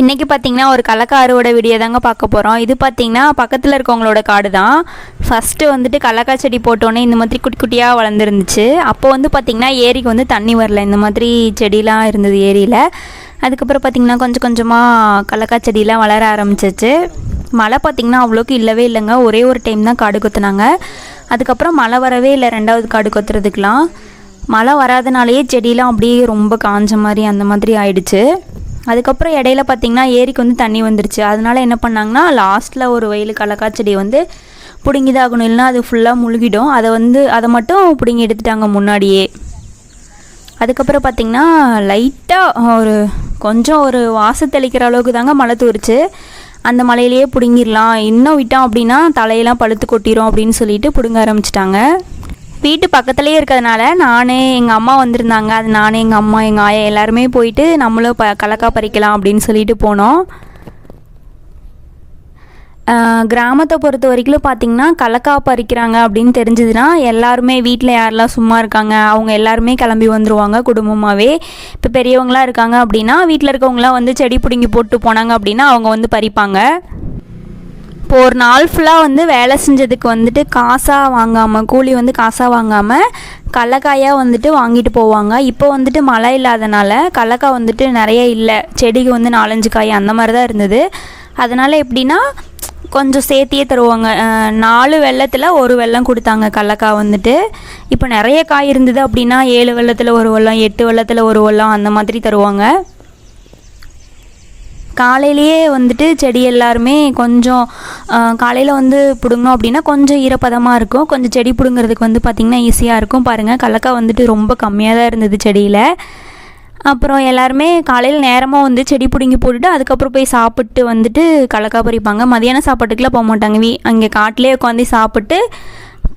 இன்றைக்கி பார்த்தீங்கன்னா ஒரு கடலக்கா அறுவடை வீடியோ தாங்க பார்க்க போகிறோம் இது பார்த்தீங்கன்னா பக்கத்தில் இருக்கவங்களோட காடு தான். ஃபஸ்ட்டு வந்துட்டு கடலக்கா செடி போட்டோன்னே இந்த மாதிரி குட்டி குட்டியாக வளர்ந்துருந்துச்சு. அப்போ வந்து பார்த்திங்கன்னா ஏரிக்கு வந்து தண்ணி வரல. இந்த மாதிரி செடிலாம் இருந்தது ஏரியில். அதுக்கப்புறம் பார்த்திங்கன்னா கொஞ்சம் கொஞ்சமாக கடலக்கா செடியெலாம் வளர ஆரம்பிச்சிச்சு. மழை பார்த்திங்கன்னா அவ்வளோக்கு இல்லவே இல்லைங்க. ஒரே ஒரு டைம் தான் காடு கொத்துனாங்க. அதுக்கப்புறம் மழை வரவே இல்லை. ரெண்டாவது காடு கொத்துறதுக்கெலாம் மழை வராதனாலேயே செடியெலாம் அப்படியே ரொம்ப காஞ்ச மாதிரி அந்த மாதிரி ஆயிடுச்சு. அதுக்கப்புறம் இடையில பார்த்தீங்கன்னா ஏரிக்கு வந்து தண்ணி வந்துருச்சு. அதனால என்ன பண்ணாங்கன்னா லாஸ்ட்டில் ஒரு வயலு கடலக்கா செடி வந்து பிடுங்கிதாகணும். இல்லைன்னா அது ஃபுல்லாக முழுகிடும். அதை வந்து அதை மட்டும் பிடுங்கி எடுத்துட்டாங்க முன்னாடியே. அதுக்கப்புறம் பார்த்திங்கன்னா லைட்டாக ஒரு கொஞ்சம் ஒரு வாச தெளிக்கிற அளவுக்கு தாங்க மழை தூரிச்சு. அந்த மலையிலேயே பிடுங்கிடலாம். இன்னும் விட்டோம் அப்படின்னா தலையெல்லாம் பழுத்து கொட்டிடும் அப்படின்னு சொல்லிட்டு பிடுங்க ஆரம்பிச்சிட்டாங்க. வீட்டு பக்கத்துலேயே இருக்கிறதுனால நான் எங்கள் அம்மா வந்திருந்தாங்க. அது நான் எங்கள் அம்மா எங்கள் ஆயா எல்லாருமே போயிட்டு நம்மளும் ப கலக்கா பறிக்கலாம் அப்படின்னு சொல்லிட்டு போனோம். கிராமத்தை பொறுத்த வரைக்கும் பார்த்தீங்கன்னா கலக்கா பறிக்கிறாங்க அப்படின்னு தெரிஞ்சதுன்னா எல்லாருமே வீட்டில் யாரெல்லாம் சும்மா இருக்காங்க அவங்க எல்லாருமே கிளம்பி வந்துருவாங்க குடும்பமாகவே இப்போ பெரியவங்களாம் இருக்காங்க அப்படின்னா வீட்டில் இருக்கவங்களாம் வந்து செடி பிடுங்கி போட்டு போனாங்க அப்படின்னா அவங்க வந்து பறிப்பாங்க. இப்போ ஒரு நாள் ஃபுல்லாக வந்து வேலை செஞ்சதுக்கு வந்துட்டு காசாக வாங்காமல் கூலி வந்து காசாக வாங்காமல் கடலக்காயாக வந்துட்டு வாங்கிட்டு போவாங்க. இப்போ வந்துட்டு மழை இல்லாதனால கடலக்காய் வந்துட்டு நிறைய இல்லை. செடிக்கு வந்து நாலஞ்சு காய் அந்த மாதிரி தான் இருந்தது. அதனால் எப்படின்னா கொஞ்சம் சேர்த்தியே தருவாங்க. நாலு வெள்ளத்தில் ஒரு வெள்ளம் கொடுத்தாங்க கடலக்காய் வந்துட்டு. இப்போ நிறைய காய் இருந்தது அப்படின்னா ஏழு வெள்ளத்தில் ஒரு வெள்ளம் எட்டு வெள்ளத்தில் ஒரு வெள்ளம் அந்த மாதிரி தருவாங்க. காலையிலேயே வந்துட்டு செடி எல்லாருமே கொஞ்சம் காலையில் வந்து பிடுங்கணும் அப்படின்னா கொஞ்சம் ஈரப்பதமாக இருக்கும். கொஞ்சம் செடி பிடுங்கிறதுக்கு வந்து பார்த்திங்கன்னா ஈஸியாக இருக்கும். பாருங்கள் கடலக்காய் வந்துட்டு ரொம்ப கம்மியாக தான் இருந்தது செடியில். அப்புறம் எல்லாருமே காலையில் நேரமாக வந்து செடி பிடுங்கி போட்டுட்டு அதுக்கப்புறம் போய் சாப்பிட்டு வந்துட்டு கடலக்காய் பறிப்பாங்க. மதியான சாப்பாட்டுக்குலாம் போக மாட்டாங்க. வீ அங்கே காட்டிலே உட்காந்து சாப்பிட்டு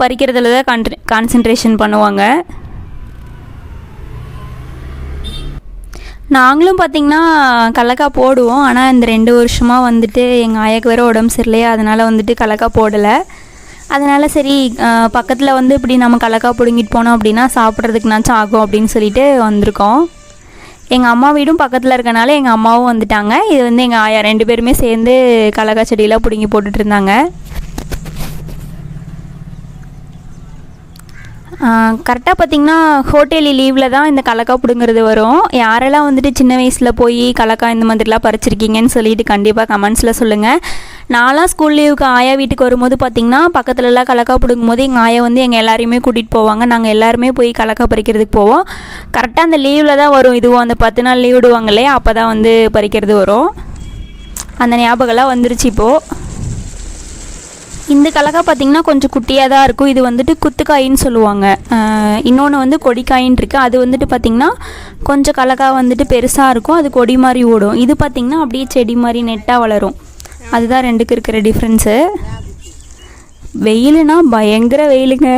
பறிக்கிறதுல தான் கான்ட்ரி கான்சன்ட்ரேஷன் பண்ணுவாங்க. நாங்களும் பார்த்திங்கன்னா கடலக்காய் போடுவோம். ஆனால் இந்த ரெண்டு வருஷமாக வந்துட்டு எங்கள் ஆயாக்கு வேறு உடம்பு சரியில்லையே. அதனால் வந்துட்டு கடலக்காய் போடலை. அதனால் சரி பக்கத்தில் வந்து இப்படி நம்ம கடலக்காய் பிடுங்கிட்டு போனோம் அப்படின்னா சாப்பிட்றதுக்குனாச்சும் ஆகும் அப்படின்னு சொல்லிட்டு வந்திருக்கோம். எங்கள் அம்மா வீடும் பக்கத்தில் இருக்கனால எங்கள் அம்மாவும் வந்துட்டாங்க. இது வந்து எங்கள் ஆயா ரெண்டு பேருமே சேர்ந்து கடலக்காய் செடியெல்லாம் பிடுங்கி போட்டுட்ருந்தாங்க கரெக்டாக பார்த்தீங்கன்னா ஹோட்டலி லீவில் தான் இந்த கலக்கா பிடுங்கிறது வரும். யாரெல்லாம் வந்துட்டு சின்ன வயசில் போய் கலக்கா இந்த மாதிரிலாம் பறிச்சிருக்கீங்கன்னு சொல்லிட்டு கண்டிப்பாக கமெண்ட்ஸில் சொல்லுங்கள் நான்லாம் ஸ்கூல் லீவுக்கு ஆயா வீட்டுக்கு வரும்போது பார்த்திங்கன்னா பக்கத்துலலாம் கலக்கா பிடுங்கும் போது எங்கள் ஆயா வந்து எங்கள் எல்லாரையுமே கூட்டிகிட்டு போவாங்க. நாங்கள் எல்லாருமே போய் கலக்கா பறிக்கிறதுக்கு போவோம். கரெக்டாக அந்த லீவில் தான் வரும். இதுவும் அந்த பத்து நாள் லீவ் விடுவாங்களே அப்போ தான் வந்து பறிக்கிறது வரும். அந்த ஞாபகம்லாம் வந்துருச்சு இப்போது இந்த கலக்கா பார்த்தீங்கன்னா கொஞ்சம் குட்டியாக தான் இருக்கும். இது வந்துட்டு குத்துக்காயின்னு சொல்லுவாங்க. இன்னொன்று வந்து கொடிக்காயின்னு இருக்குது அது வந்துட்டு பார்த்திங்கன்னா கொஞ்சம் கலக்கா வந்துட்டு பெருசாக இருக்கும். அது கொடி மாதிரி ஓடும். இது பார்த்திங்கன்னா அப்படியே செடி மாதிரி நெட்டாக வளரும். அதுதான் ரெண்டுக்கு இருக்கிற டிஃப்ரென்ஸு வெயிலுனா பயங்கர வெயிலுங்க.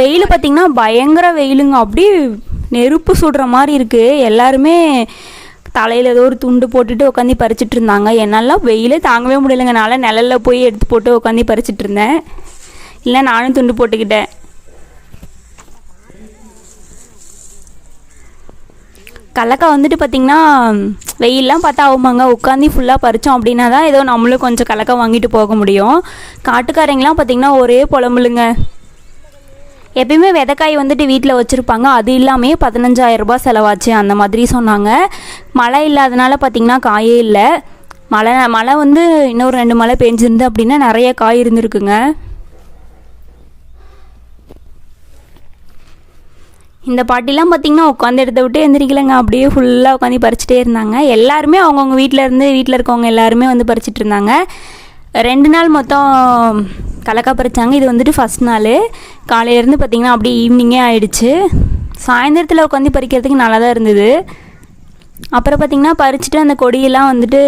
வெயில் பார்த்திங்கன்னா பயங்கர வெயிலுங்க. அப்படியே நெருப்பு சுடுற மாதிரி இருக்குது எல்லாருமே தலையில் ஏதோ ஒரு துண்டு போட்டுட்டு உட்காந்து பறிச்சிட்டு இருந்தாங்க. என்னால் வெயிலே தாங்கவே முடியலைங்க. நிழலில் போய் எடுத்து போட்டு உட்காந்து பறிச்சிட்டு இருந்தேன். இல்லை நானும் துண்டு போட்டுக்கிட்டேன். கடலக்காய் வந்துட்டு பார்த்திங்கன்னா வெயிலெலாம் பார்த்தா ஆகுமாங்க. உட்காந்து ஃபுல்லாக பறித்தோம் அப்படின்னா தான் ஏதோ நம்மளும் கொஞ்சம் கடலக்காய் வாங்கிட்டு போக முடியும். காட்டுக்காரங்களாம் பார்த்திங்கன்னா ஒரே புலம்புலுங்க. எப்பயுமே விதைக்காய் வந்துட்டு வீட்டில் வச்சுருப்பாங்க. அது இல்லாமே பதினஞ்சாயிரம் ரூபாய் செலவாச்சு. அந்த மாதிரி சொன்னாங்க. மழை இல்லாதனால பார்த்திங்கன்னா காயே இல்லை. மழை மழை வந்து இன்னொரு ரெண்டு மழை பெஞ்சிருந்து அப்படின்னா நிறைய காய் இருந்திருக்குங்க. இந்த பாட்டிலாம் பார்த்திங்கன்னா உட்காந்து எடுத்த விட்டு எந்திரிக்கலைங்க. அப்படியே ஃபுல்லாக உட்காந்து பறிச்சிட்டே இருந்தாங்க. எல்லாருமே அவங்கவுங்க வீட்டில் இருந்து வீட்டில் இருக்கவங்க எல்லாருமே வந்து பறிச்சிட்டு இருந்தாங்க. ரெண்டு நாள் மொத்தம் கலக்கா பறிச்சாங்க. இது வந்துட்டு ஃபஸ்ட் நாள். காலையிலேருந்து பார்த்திங்கன்னா அப்படியே ஈவினிங்கே ஆயிடுச்சு. சாயந்தரத்தில் உட்காந்து பறிக்கிறதுக்கு நல்லா தான் இருந்தது. அப்புறம் பார்த்திங்கன்னா பறிச்சுட்டு அந்த கொடியெல்லாம் வந்துட்டு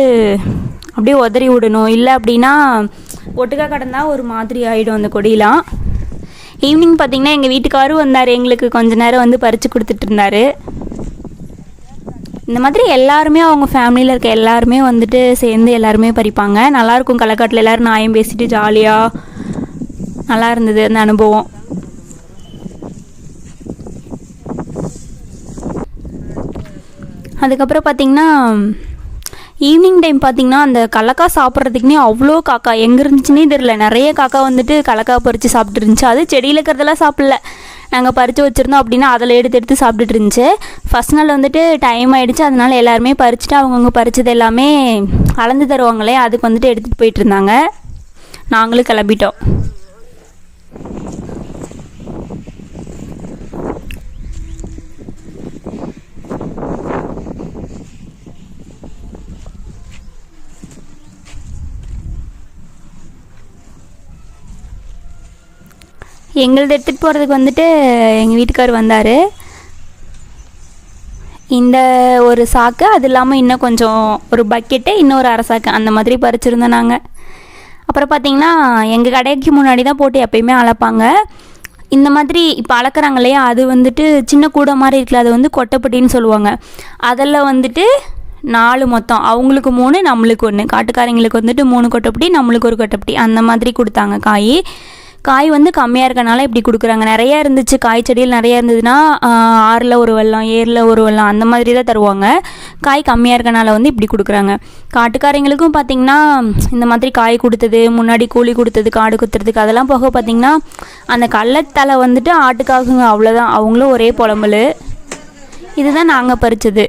அப்படியே உதறி விடணும். இல்லை அப்படின்னா ஒட்டுக்கா கடந்தால் ஒரு மாதிரி ஆகிடும் அந்த கொடியெலாம் ஈவினிங் பார்த்திங்கன்னா எங்கள் வீட்டுக்காரும் வந்தார். எங்களுக்கு கொஞ்ச நேரம் வந்து பறித்து கொடுத்துட்டு இருந்தாரு. இந்த மாதிரி எல்லாருமே அவங்க ஃபேமிலியில் இருக்க எல்லாருமே வந்துட்டு சேர்ந்து எல்லாருமே பறிப்பாங்க. நல்லாயிருக்கும். களக்காட்டில் எல்லோரும் நாயம் பேசிட்டு ஜாலியாக நல்லா இருந்தது அந்த அனுபவம். அதுக்கப்புறம் பார்த்திங்கன்னா ஈவினிங் டைம் பார்த்தீங்கன்னா அந்த கலக்கா சாப்பிட்றதுக்குனே அவ்வளோ காக்கா. எங்கே இருந்துச்சுன்னே தெரில நிறைய காக்கா வந்துட்டு கலக்கா பறித்து சாப்பிட்டு இருந்துச்சு அது செடியில் இருக்கிறதெல்லாம் சாப்பிடல. நாங்கள் பறித்து வச்சுருந்தோம் அப்படின்னா அதில் எடுத்து எடுத்து சாப்பிட்டுட்டு இருந்துச்சு. ஃபஸ்ட் நாள் வந்துட்டு டைம் ஆகிடுச்சு அதனால் எல்லாருமே பறிச்சுட்டு அவங்கவுங்க பறித்தது எல்லாமே அளந்து தருவாங்களே அதுக்கு வந்துட்டு எடுத்துகிட்டு போயிட்டு இருந்தாங்க. நாங்களும் கிளம்பிட்டோம். எங்களது எடுத்துகிட்டு போகிறதுக்கு வந்துட்டு எங்கள் வீட்டுக்கார் வந்தார். இந்த ஒரு சாக்கு அது இல்லாமல் இன்னும் கொஞ்சம் ஒரு பக்கெட்டு இன்னொரு அரை சாக்கு அந்த மாதிரி பறிச்சிருந்தோம் நாங்கள் அப்புறம் பார்த்திங்கன்னா எங்கள் கடைக்கு முன்னாடி தான் போட்டு எப்பயுமே அளப்பாங்க இந்த மாதிரி இப்போ அளக்குறாங்க இல்லையா அது வந்துட்டு சின்ன கூடை மாதிரி இருக்குல்ல அது வந்து கொட்டைப்பட்டின்னு சொல்லுவாங்க. அதில் வந்துட்டு நாலு மொத்தம். அவங்களுக்கு மூணு நம்மளுக்கு ஒன்று காட்டுக்காரங்களுக்கு வந்துட்டு மூணு கொட்டைப்பட்டி நம்மளுக்கு ஒரு கொட்டைப்பட்டி. அந்த மாதிரி கொடுத்தாங்க காய். காய் வந்து கம்மியாக இருக்கனால இப்படி கொடுக்குறாங்க. நிறையா இருந்துச்சு. காய் செடியில் நிறையா இருந்ததுன்னா ஆறில் ஒரு வெள்ளம் ஏரில் ஒரு வெள்ளம் அந்த மாதிரி தான் தருவாங்க. காய் கம்மியாக இருக்கனால வந்து இப்படி கொடுக்குறாங்க. காட்டுக்காரங்களுக்கும் பார்த்திங்கன்னா இந்த மாதிரி காய் கொடுத்தது முன்னாடி கூலி கொடுத்தது காடு குத்துறதுக்கு அதெல்லாம் போக பார்த்திங்கன்னா அந்த கள்ளத்தலை வந்துட்டு ஆட்டுக்காகுங்க. அவ்வளோதான் அவங்களும் ஒரே புலம்பல். இதுதான் நாங்கள் பறித்தது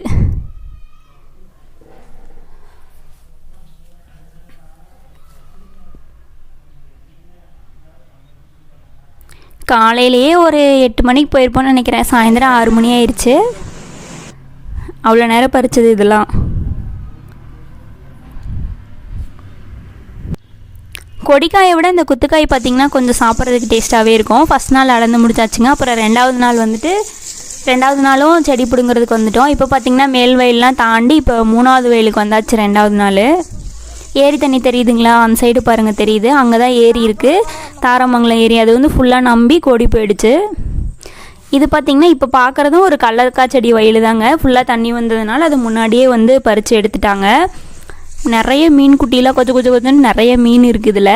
காலையிலேயே ஒரு எட்டு மணிக்கு போயிருப்போம்னு நினைக்கிறேன். சாயந்தரம் ஆறு மணி ஆயிடுச்சு அவ்வளோ நேரம் பறிச்சது இதெல்லாம். கொடிக்காயை விட இந்த குத்துக்காய் பார்த்திங்கன்னா கொஞ்சம் சாப்பிட்றதுக்கு டேஸ்ட்டாகவே இருக்கும். ஃபஸ்ட் நாள் அளந்து முடிச்சாச்சுங்க. அப்புறம் ரெண்டாவது நாள் வந்துட்டு ரெண்டாவது நாளும் செடி பிடுங்கிறதுக்கு வந்துட்டோம். இப்போ பார்த்திங்கன்னா மேல் வயல்லாம் தாண்டி இப்போ மூணாவது வயலுக்கு வந்தாச்சு ரெண்டாவது நாள். ஏரி தண்ணி தெரியுதுங்களா? அந்த சைடு பாருங்கள் தெரியுது. அங்கே தான் ஏரி இருக்குது தாரமங்கலம் ஏரி அது வந்து ஃபுல்லாக நம்பி கோடி போயிடுச்சு. இது பார்த்திங்கன்னா இப்போ பார்க்குறதும் ஒரு கல்லக்காய் செடி வயல் தாங்க ஃபுல்லாக தண்ணி வந்ததுனால அது முன்னாடியே வந்து பறித்து எடுத்துட்டாங்க. நிறைய மீன் குட்டிலாம் கொஞ்சம் கொஞ்சம் கொஞ்சம் நிறைய மீன் இருக்குது இதில்.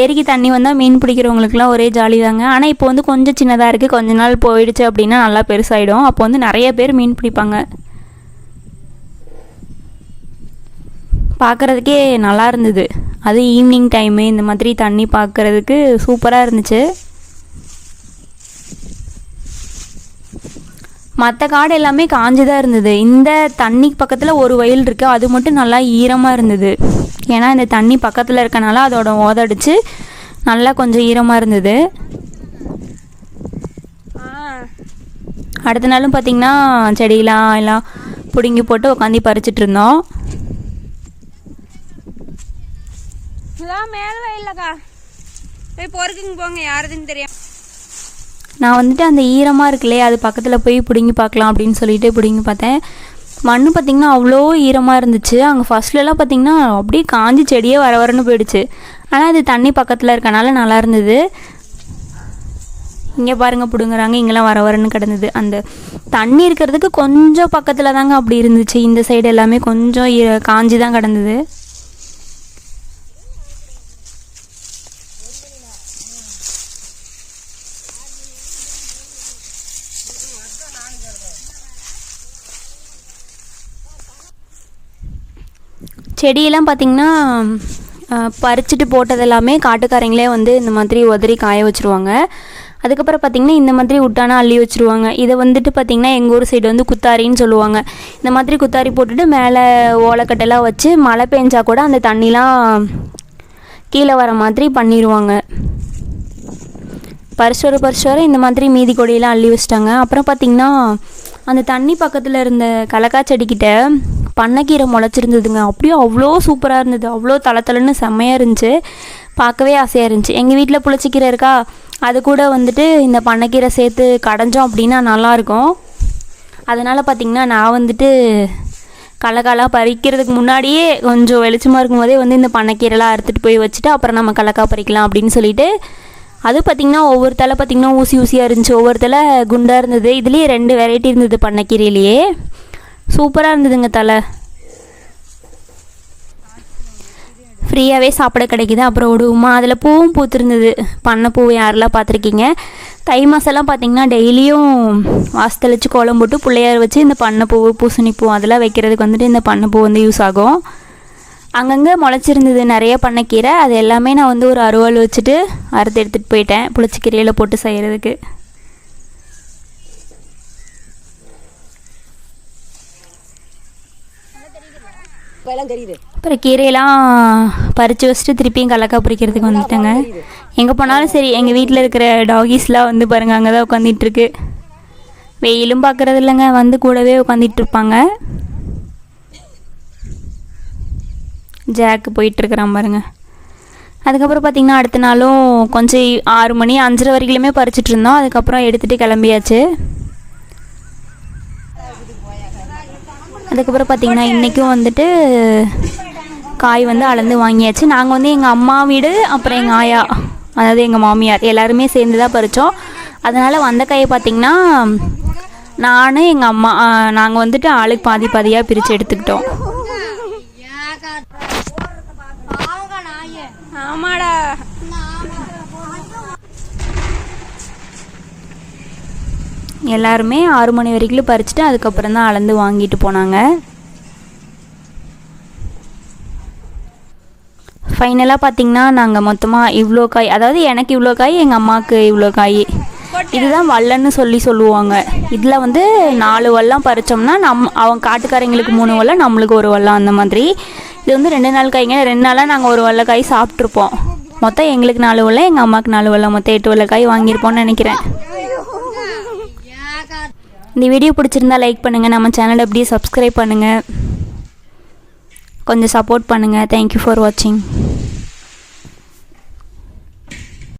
ஏரிக்கு தண்ணி வந்தால் மீன் பிடிக்கிறவங்களுக்குலாம் ஒரே ஜாலி தாங்க ஆனால் இப்போ வந்து கொஞ்சம் சின்னதாக இருக்குது கொஞ்ச நாள் போயிடுச்சு அப்படின்னா நல்லா பெருசாகிடும் அப்போ வந்து நிறைய பேர் மீன் பிடிப்பாங்க. பார்க்குறதுக்கே நல்லா இருந்தது. அது ஈவினிங் டைமு இந்த மாதிரி தண்ணி பார்க்குறதுக்கு சூப்பராக இருந்துச்சு. மற்ற காடு எல்லாமே காஞ்சு தான் இருந்தது. இந்த தண்ணி பக்கத்தில் ஒரு வயல் இருக்குது அது மட்டும் நல்லா ஈரமாக இருந்தது. ஏன்னா இந்த தண்ணி பக்கத்தில் இருக்கனால அதோட ஓதடிச்சு நல்லா கொஞ்சம் ஈரமாக இருந்தது. அடுத்த நாளும் பார்த்திங்கன்னா செடியெலாம் எல்லாம் பிடுங்கி போட்டு உட்காந்து பறிச்சிட்டு இருந்தோம். இதான் மேல வயல்லக்கா போய் பொறுக்குங்க போங்க யாருதுன்னு தெரியும். நான் வந்துட்டு அந்த ஈரமாக இருக்குல்லையே அது பக்கத்தில் போய் பிடுங்கி பார்க்கலாம் அப்படின்னு சொல்லிட்டு பிடுங்கி பார்த்தேன். மண் பார்த்திங்கன்னா அவ்வளோ ஈரமாக இருந்துச்சு. அங்கே ஃபஸ்ட்லலாம் பார்த்திங்கன்னா அப்படியே காஞ்சி செடியே வர வரன்னு போயிடுச்சு. ஆனால் அது தண்ணி பக்கத்தில் இருக்கனால நல்லா இருந்தது. இங்கே பாருங்க பிடுங்குறாங்க. இங்கெல்லாம் வர வரன்னு கிடந்தது. அந்த தண்ணி இருக்கிறதுக்கு கொஞ்சம் பக்கத்தில் தாங்க அப்படி இருந்துச்சு. இந்த சைடு எல்லாமே கொஞ்சம் ஈர- காஞ்சி தான் கிடந்தது. செடியெல்லாம் பார்த்திங்கன்னா பறிச்சுட்டு போட்டது எல்லாமே காட்டுக்காரங்களே வந்து இந்த மாதிரி உதறி காய வச்சுருவாங்க. அதுக்கப்புறம் பார்த்திங்கன்னா இந்த மாதிரி விட்டானா அள்ளி வச்சுருவாங்க. இதை வந்துட்டு பார்த்திங்கன்னா எங்கள் ஊர் சைடு வந்து குத்தாரின்னு சொல்லுவாங்க. இந்த மாதிரி குத்தாரி போட்டுட்டு மேலே ஓலைக்கட்டெல்லாம் வச்சு மழை பெஞ்சா கூட அந்த தண்ணிலாம் கீழே வர மாதிரி பண்ணிடுவாங்க பரிசோர பரிசோர இந்த மாதிரி மீதி கொடியெல்லாம் அள்ளி வச்சிட்டாங்க. அப்புறம் பார்த்திங்கன்னா அந்த தண்ணி பக்கத்தில் இருந்த கலக்கா செடிக்கிட்ட பண்ணைக்கீரை முளைச்சிருந்ததுங்க. அப்படியே அவ்வளோ சூப்பராக இருந்தது. அவ்வளோ தலை செம்மையாக இருந்துச்சு. பார்க்கவே ஆசையாக இருந்துச்சு. எங்கள் வீட்டில் புளிச்சிக்கீரை இருக்கா? அது கூட வந்துட்டு இந்த பண்ணைக்கீரை சேர்த்து கடைஞ்சோம் அப்படின்னா நல்லாயிருக்கும். அதனால் பார்த்திங்கன்னா நான் வந்துட்டு கடலக்காலாம் பறிக்கிறதுக்கு முன்னாடியே கொஞ்சம் வெளிச்சமாக இருக்கும் போதே வந்து இந்த பண்ணைக்கீரைலாம் அறுத்துட்டு போய் வச்சுட்டு அப்புறம் நம்ம கடலக்கா பறிக்கலாம் அப்படின்னு சொல்லிட்டு அது பார்த்திங்கன்னா ஒவ்வொரு தலை பார்த்திங்கன்னா ஊசி ஊசியாக இருந்துச்சு. ஒவ்வொரு தலை குண்டாக இருந்தது. இதுலேயே ரெண்டு வெரைட்டி இருந்தது பண்ணைக்கீரையிலேயே சூப்பராக இருந்ததுங்க தலை. ஃப்ரீயாகவே சாப்பிட கிடைக்குது. அப்புறம் விடுவோமா அதில் பூவும் பூத்திருந்தது. பண்ணை பூ யாரெல்லாம் பார்த்துருக்கீங்க? தை மாதம்லாம் பார்த்தீங்கன்னா டெய்லியும் வாசத்தளிச்சு கோலம் போட்டு பிள்ளையார் வச்சு இந்த பண்ணை பூ பூசணி பூ அதெல்லாம் வைக்கிறதுக்கு வந்துட்டு இந்த பண்ணை பூ வந்து யூஸ் ஆகும். அங்கங்கே முளைச்சிருந்தது நிறைய பண்ணைக்கீரை. அது எல்லாமே நான் வந்து ஒரு அருவாள் வச்சுட்டு அறுத்து எடுத்துகிட்டு போயிட்டேன். புளிச்சிக்கீரையில் போட்டு செய்கிறதுக்கு எல்லாம் தெரியுது. அப்புறம் கீரையெல்லாம் பறித்து வச்சுட்டு திருப்பியும் கடலக்கா பறிக்கிறதுக்கு வந்துட்டேங்க. எங்கே போனாலும் சரி எங்கள் வீட்டில் இருக்கிற டாகிஸ்லாம் வந்து பாருங்கள் அங்கே தான் உட்காந்துட்டு இருக்கு வெயிலும் பார்க்குறது இல்லைங்க வந்து கூடவே உட்காந்துட்டு இருப்பாங்க ஜாக்கு போயிட்டுருக்குறான் பாருங்க. அதுக்கப்புறம் பார்த்திங்கன்னா அடுத்த நாளும் கொஞ்சம் ஆறு மணி அஞ்சரை வரைக்குமே பறிச்சிட்டு இருந்தோம். அதுக்கப்புறம் எடுத்துகிட்டு கிளம்பியாச்சு. அதுக்கப்புறம் பார்த்திங்கன்னா இன்றைக்கும் வந்துட்டு காய் வந்து அளந்து வாங்கியாச்சு. நாங்கள் வந்து எங்கள் அம்மா வீடு அப்புறம் எங்கள் ஆயா அதாவது எங்கள் மாமியார் எல்லாருமே சேர்ந்து தான் பறித்தோம் அதனால் வந்த காயை பார்த்திங்கன்னா நான் எங்கள் அம்மா நாங்கள் வந்துட்டு ஆளுக்கு பாதி பாதியாக பிரித்து எடுத்துக்கிட்டோம். ஆமாடா. எல்லாருமே ஆறு மணி வரைக்கும் பறிச்சுட்டு அதுக்கப்புறம் தான் அளந்து வாங்கிட்டு போனாங்க. ஃபைனலாக பார்த்தீங்கன்னா நாங்கள் மொத்தமாக இவ்வளோ காய் அதாவது எனக்கு இவ்வளோ காய் எங்கள் அம்மாவுக்கு இவ்வளோ காய். இதுதான் வல்லன்னு சொல்லி சொல்லுவாங்க. இதில் வந்து நாலு வல்லம் பறித்தோம்னா நம் அவங்க காட்டுக்காரங்களுக்கு மூணு வல்லம் நம்மளுக்கு ஒரு வல்லம் அந்த மாதிரி. இது வந்து ரெண்டு நாள் காய்ங்க ரெண்டு நாளாக நாங்கள் ஒரு வல்ல காய் சாப்பிட்ருப்போம் மொத்தம் எங்களுக்கு நாலு வல்லம் எங்கள் அம்மாவுக்கு நாலு வல்லம் மொத்தம் எட்டு வல்ல காய் வாங்கியிருப்போம்னு நினைக்கிறேன். இந்த வீடியோ பிடிச்சிருந்தா லைக் பண்ணுங்கள் நம்ம சேனலை அப்படியே சப்ஸ்கிரைப் பண்ணுங்கள் கொஞ்சம் சப்போர்ட் பண்ணுங்கள் தேங்க்யூ ஃபார் வாட்சிங்